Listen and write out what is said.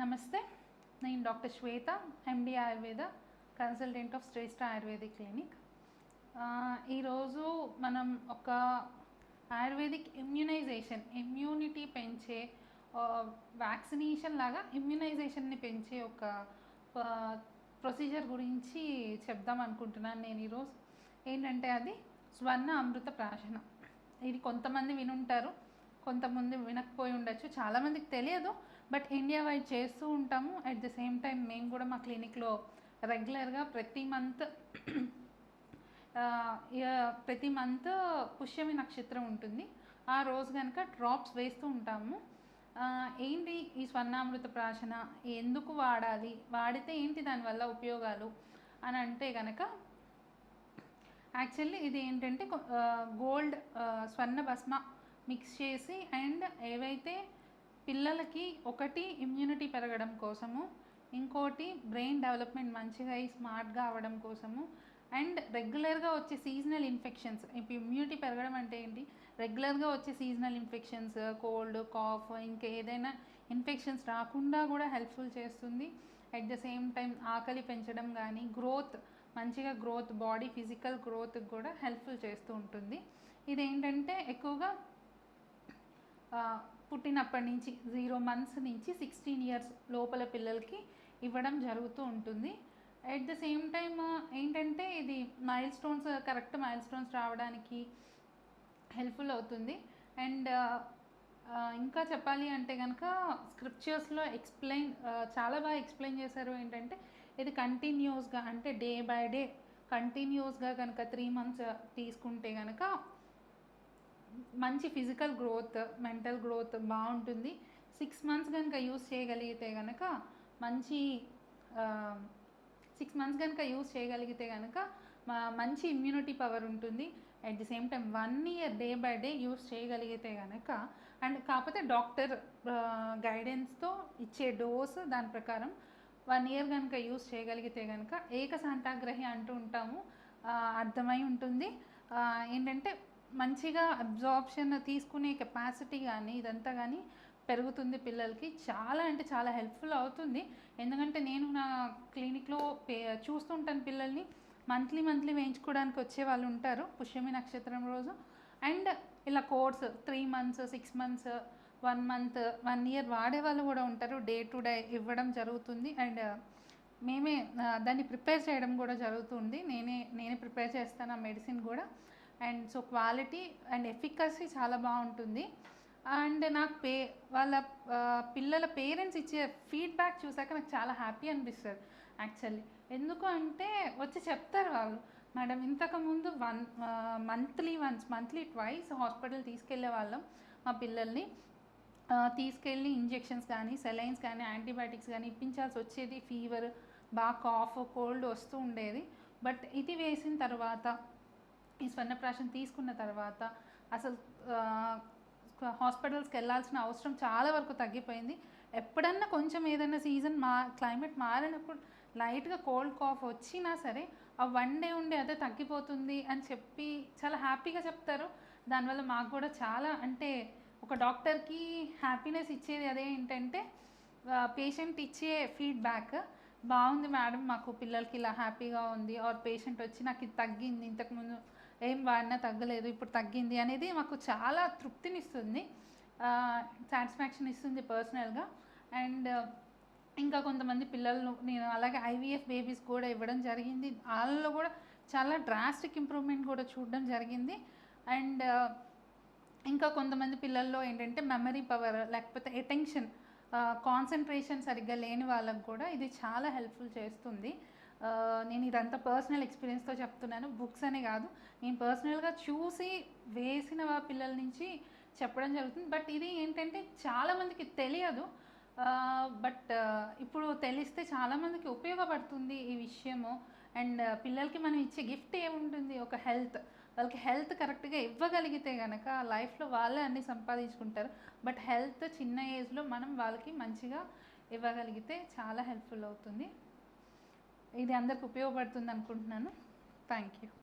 నమస్తే నేను doctor Shweta MD Ayurveda consultant of Shreshta ayurvedic clinic. ఈరోజు మనం ఒక ఆయుర్వేదిక్ ఇమ్యునైజేషన్ ఇమ్యూనిటీ పెంచే వ్యాక్సినేషన్ లాగా ఇమ్యునైజేషన్ని పెంచే ఒక ప్రొసీజర్ గురించి చెప్దాం అనుకుంటున్నాను నేను ఈరోజు. ఏంటంటే అది స్వర్ణ అమృత ప్రాశన. ఇది కొంతమంది వినుంటారు. కొంతమంది వినకపోయి ఉండొచ్చు. చాలామందికి తెలియదు. బట్ ఇండియా వైడ్ చేస్తూ ఉంటాము. అట్ ద సేమ్ టైం మేము కూడా మా క్లినిక్లో రెగ్యులర్గా ప్రతి మంత్ ప్రతి మంత్ పుష్యమి నక్షత్రం ఉంటుంది. ఆ రోజు కనుక డ్రాప్స్ వేస్తూ ఉంటాము. ఏంటి ఈ స్వర్ణామృత ప్రాశన? ఎందుకు వాడాలి? వాడితే ఏంటి దానివల్ల ఉపయోగాలు? అని అంటే కనుక యాక్చువల్లీ ఇది ఏంటంటే గోల్డ్ స్వర్ణ భస్మ మిక్స్ చేసి అండ్ ఏవైతే పిల్లలకి ఒకటి ఇమ్యూనిటీ పెరగడం కోసము ఇంకోటి బ్రెయిన్ డెవలప్మెంట్ మంచిగా అయ్యి స్మార్ట్గా అవ్వడం కోసము అండ్ రెగ్యులర్గా వచ్చే సీజనల్ ఇన్ఫెక్షన్స్ ఇప్పుడు ఇమ్యూనిటీ పెరగడం అంటే ఏంటి? రెగ్యులర్గా వచ్చే సీజనల్ ఇన్ఫెక్షన్స్ కోల్డ్ కాఫ్ ఇంకా ఏదైనా ఇన్ఫెక్షన్స్ రాకుండా కూడా హెల్ప్ఫుల్ చేస్తుంది. అట్ ద సేమ్ టైం ఆకలి పెంచడం కానీ గ్రోత్ మంచిగా గ్రోత్ బాడీ ఫిజికల్ గ్రోత్ కూడా హెల్ప్ఫుల్ చేస్తూ ఉంటుంది. ఇది ఏంటంటే ఎక్కువగా పుట్టినప్పటి నుంచి జీరో మంత్స్ నుంచి సిక్స్టీన్ ఇయర్స్ లోపల పిల్లలకి ఇవ్వడం జరుగుతూ ఉంటుంది. అట్ ద సేమ్ టైమ్ ఏంటంటే ఇది milestones correct milestones రావడానికి హెల్ప్ఫుల్ అవుతుంది అండ్ ఇంకా చెప్పాలి అంటే కనుక స్క్రిప్చర్స్లో ఎక్స్ప్లెయిన్ చాలా బాగా ఎక్స్ప్లెయిన్ చేశారు ఏంటంటే ఇది కంటిన్యూస్గా అంటే డే బై డే కంటిన్యూస్గా కనుక త్రీ మంత్స్ తీసుకుంటే కనుక మంచి ఫిజికల్ గ్రోత్ మెంటల్ గ్రోత్ బాగుంటుంది. సిక్స్ మంత్స్ కనుక యూస్ చేయగలిగితే కనుక మంచి సిక్స్ మంత్స్ కనుక యూస్ చేయగలిగితే కనుక మంచి ఇమ్యూనిటీ పవర్ ఉంటుంది. At the same time one year day by day use చేయగలిగితే కనుక అండ్ కాకపోతే డాక్టర్ గైడెన్స్తో ఇచ్చే డోస్ దాని ప్రకారం వన్ ఇయర్ కనుక యూస్ చేయగలిగితే కనుక ఏక శాంతాగ్రహి అంటూ ఉంటాము. అర్థమై ఉంటుంది. ఏంటంటే మంచిగా అబ్జార్ప్షన్ తీసుకునే కెపాసిటీ కానీ ఇదంతా కానీ పెరుగుతుంది పిల్లలకి. చాలా అంటే చాలా హెల్ప్ఫుల్ అవుతుంది. ఎందుకంటే నేను నా క్లినిక్లో పే చూస్తుంటాను పిల్లల్ని. మంత్లీ మంత్లీ వేయించుకోవడానికి వచ్చే వాళ్ళు ఉంటారు. పుష్యమి నక్షత్రం రోజు. అండ్ ఇలా course three months six months one month one year వాడే వాళ్ళు కూడా ఉంటారు. డే టు డే ఇవ్వడం జరుగుతుంది. అండ్ మేమే దాన్ని ప్రిపేర్ చేయడం కూడా జరుగుతుంది. నేనే నేనే ప్రిపేర్ చేస్తాను ఆ మెడిసిన్ కూడా. And so quality and efficacy చాలా బాగుంటుంది. అండ్ నాకు పే వాళ్ళ పిల్లల పేరెంట్స్ ఇచ్చే ఫీడ్బ్యాక్ చూసాక నాకు చాలా హ్యాపీ అనిపిస్తుంది యాక్చువల్లీ. ఎందుకు అంటే వచ్చి చెప్తారు వాళ్ళు మేడం ఇంతకుముందు one monthly once monthly twice hospital తీసుకెళ్ళే వాళ్ళం మా పిల్లల్ని తీసుకెళ్ళి ఇంజెక్షన్స్ కానీ సెలైన్స్ కానీ యాంటీబయాటిక్స్ కానీ ఇప్పించాల్సి వచ్చేది ఫీవర్ బాగా కాఫ్ కోల్డ్ వస్తూ ఉండేది. బట్ ఇది వేసిన తర్వాత ఈ స్వర్ణప్రాశం తీసుకున్న తర్వాత అసలు హాస్పిటల్స్కి వెళ్ళాల్సిన అవసరం చాలా వరకు తగ్గిపోయింది. ఎప్పుడన్నా కొంచెం ఏదైనా సీజన్ మా క్లైమేట్ మారినప్పుడు లైట్గా కోల్డ్ కాఫ్ వచ్చినా సరే ఆ వన్ డే ఉండే అదే తగ్గిపోతుంది అని చెప్పి చాలా హ్యాపీగా చెప్తారు. దానివల్ల మాకు కూడా చాలా అంటే ఒక డాక్టర్కి హ్యాపీనెస్ ఇచ్చేది అదే ఏంటంటే పేషెంట్ ఇచ్చే ఫీడ్బ్యాక్. బాగుంది మేడం మాకు పిల్లలకి ఇలా హ్యాపీగా ఉంది ఆర్ పేషెంట్ వచ్చి నాకు ఇది తగ్గింది ఇంతకుముందు ఏం వాడినా తగ్గలేదు ఇప్పుడు తగ్గింది అనేది మాకు చాలా తృప్తినిస్తుంది. సాటిస్ఫాక్షన్ ఇస్తుంది పర్సనల్గా అండ్ uh, ఇంకా కొంతమంది పిల్లలను నేను అలాగే ఐవీఎఫ్ బేబీస్ కూడా ఇవ్వడం జరిగింది. వాళ్ళలో కూడా చాలా డ్రాస్టిక్ ఇంప్రూవ్మెంట్ కూడా చూడడం జరిగింది. అండ్ uh, ఇంకా కొంతమంది పిల్లల్లో ఏంటంటే మెమరీ పవర్ లేకపోతే అటెన్షన్ కాన్సన్ట్రేషన్ uh, సరిగ్గా లేని వాళ్ళకు కూడా ఇది చాలా హెల్ప్ఫుల్ చేస్తుంది. నేను ఇదంతా పర్సనల్ ఎక్స్పీరియన్స్తో చెప్తున్నాను. బుక్స్ అనే కాదు. నేను పర్సనల్గా చూసి వేసిన పిల్లల నుంచి చెప్పడం జరుగుతుంది. బట్ ఇది ఏంటంటే చాలామందికి తెలియదు. బట్ ఇప్పుడు తెలిస్తే చాలామందికి ఉపయోగపడుతుంది ఈ విషయము. అండ్ పిల్లలకి మనం ఇచ్చే గిఫ్ట్ ఏముంటుంది? ఒక హెల్త్ వాళ్ళకి హెల్త్ కరెక్ట్గా ఇవ్వగలిగితే కనుక లైఫ్లో వాళ్ళే అన్నీ సంపాదించుకుంటారు. బట్ హెల్త్ చిన్న ఏజ్లో మనం వాళ్ళకి మంచిగా ఇవ్వగలిగితే చాలా హెల్ప్ఫుల్ అవుతుంది. ఇది అందరికి ఉపయోగపడుతుంది అనుకుంటున్నాను. Thank you